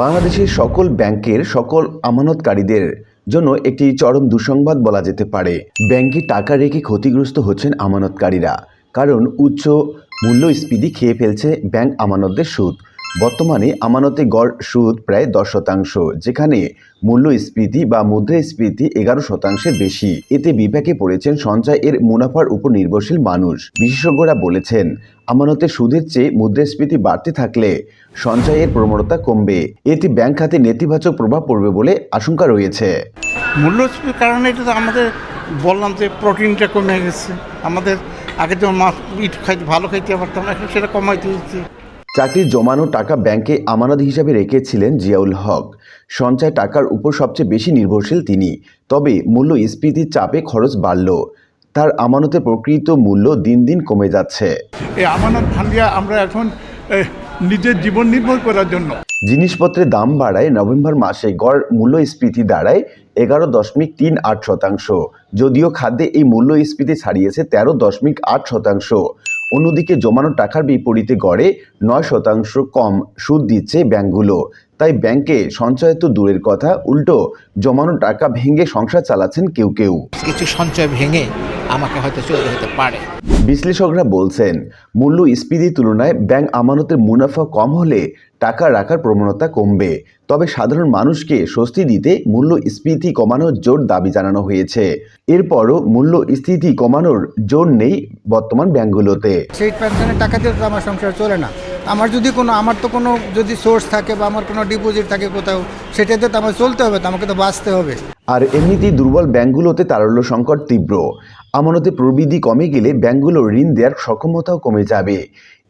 বাংলাদেশের সকল ব্যাংকের সকল আমানতকারীদের জন্য একটি চরম দুঃসংবাদ বলা যেতে পারে। ব্যাংকে টাকা রেখে ক্ষতিগ্রস্ত হচ্ছেন আমানতকারীরা। কারণ উচ্চ মূল্যস্ফীতি খেয়ে ফেলছে ব্যাংক আমানতদের সুদ। বর্তমানে আমানতে গড় সুদ প্রায় দশ শতাংশ, যেখানে মূল্যস্ফীতি বা মুদ্রাস্ফীতি এগারো শতাংশের বেশি। এতে বিপাকে পড়েছেন সঞ্চয় এর মুনাফার উপর নির্ভরশীল মানুষ। বিশেষজ্ঞরা বলেছেন আমানতের সুদের চেয়ে মুদ্রাস্ফীতি বাড়তে থাকলে সঞ্চয়ের প্রবণতা কমবে। এতে ব্যাংক খাতে নেতিবাচক প্রভাব পড়বে বলে আশঙ্কা রয়েছে। মূল্যস্ফীতির কারণে এটা তো আমাদের বললাম যে প্রোটিনটা কমে গেছে। আমাদের আগে যেমন মাছ, ইট খাইতে, ভালো খাইতে পারতাম, এখন সেটা কমাইতে হচ্ছে। চাকরির জমানো টাকা ব্যাংকে আমানত হিসাবে রেখেছিলেন জিয়াউল হক। সঞ্চয় টাকার উপর সবচেয়ে বেশি নির্ভরশীল তিনি। তবে মূল্য মূল্যস্ফীতির চাপে খরচ বাড়ল। তার আমানতের প্রকৃত মূল্য দিন দিন কমে যাচ্ছে। এই আমানত আমরা এখন নিজের জীবন নির্ভর করার জন্য। জিনিসপত্রের দাম বাড়ায় নভেম্বর মাসে গড় মূল্যস্ফীতি দাঁড়ায় এগারো দশমিক তিন আট শতাংশ। যদিও খাদ্যে এই মূল্যস্ফীতি ছাড়িয়েছে তেরো দশমিক আট শতাংশ। অন্যদিকে জমানো টাকার বিপরীতে গড়ে নয় শতাংশ কম সুদ দিচ্ছে ব্যাংকগুলো। তাই ব্যাংকে সঞ্চয় তো দূরের কথা, উল্টো জমানো টাকা ভেঙে সংসার চালাচ্ছেন কেউ কেউ। কিছু সঞ্চয় ভেঙে আমাকে হয়তো চলতে হতে পারে। বিশ্লেষকরা বলছেন মূল্য মূল্যস্ফীতির তুলনায় ব্যাংক আমানতের মুনাফা কম হলে টাকা রাখার প্রবণতা কমবে। তবে সাধারণ মানুষকে স্বস্তি দিতে মূল্য মূল্যস্ফীতি কমানোর জোর দাবি জানানো হয়েছে। এরপরও মূল্যস্ফীতি কমানোর জোর নেই বর্তমান ব্যাংকগুলোতে। সেই পেনশনের টাকা দিয়ে তো আমার সংসার চলে না। আমার যদি কোনো আমার তো কোনো যদি সোর্স থাকে বা আমার কোনো ডিপোজিট থাকে কোথাও সেটাতে তো আমার চলতে হবে তো আমাকে তো বাঁচতে হবে। আর এমনিতেই দুর্বল ব্যাংকগুলোতে তারল্য সংকট তীব্র। আমানতে প্রবৃদ্ধি কমে গেলে ব্যাংকগুলোর ঋণ দেওয়ার সক্ষমতাও কমে যাবে।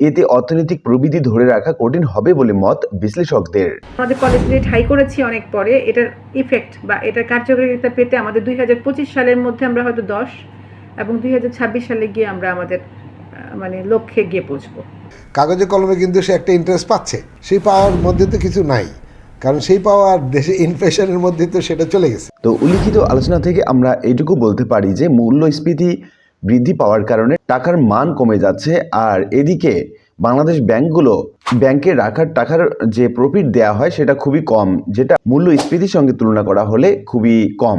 এতে অর্থনৈতিক প্রবৃদ্ধি ধরে রাখা কঠিন হবে বলে মত বিশ্লেষকদের। আমাদের কলেজ রেট হাই করেছি অনেক পরে। এটার ইফেক্ট বা এটার কার্যকারিতা পেতে আমাদের দুই হাজার পঁচিশ সালের মধ্যে আমরা হয়তো দশ এবং দুই হাজার ছাব্বিশ সালে গিয়ে আমরা আমাদের মানে লক্ষ্যে গিয়ে পৌঁছবো। কাগজে কলমে কিন্তু সে একটা ইন্টারেস্ট পাচ্ছে। সেই পাওয়ার মধ্যে তো কিছু নাই। কারণ সেই পাওয়ার দেশে ইনফ্লেশনের মধ্যে তো সেটা চলে গেছে। তো উল্লিখিত আলোচনা থেকে আমরা এইটুকু বলতে পারি যে মূল্যস্ফীতি বৃদ্ধি পাওয়ার কারণে টাকার মান কমে যাচ্ছে আর এদিকে বাংলাদেশ ব্যাংকগুলো ব্যাংকে রাখার টাকার যে প্রফিট দেওয়া হয় সেটা খুবই কম, যেটা মূল্যস্ফীতির সঙ্গে তুলনা করা হলে খুবই কম।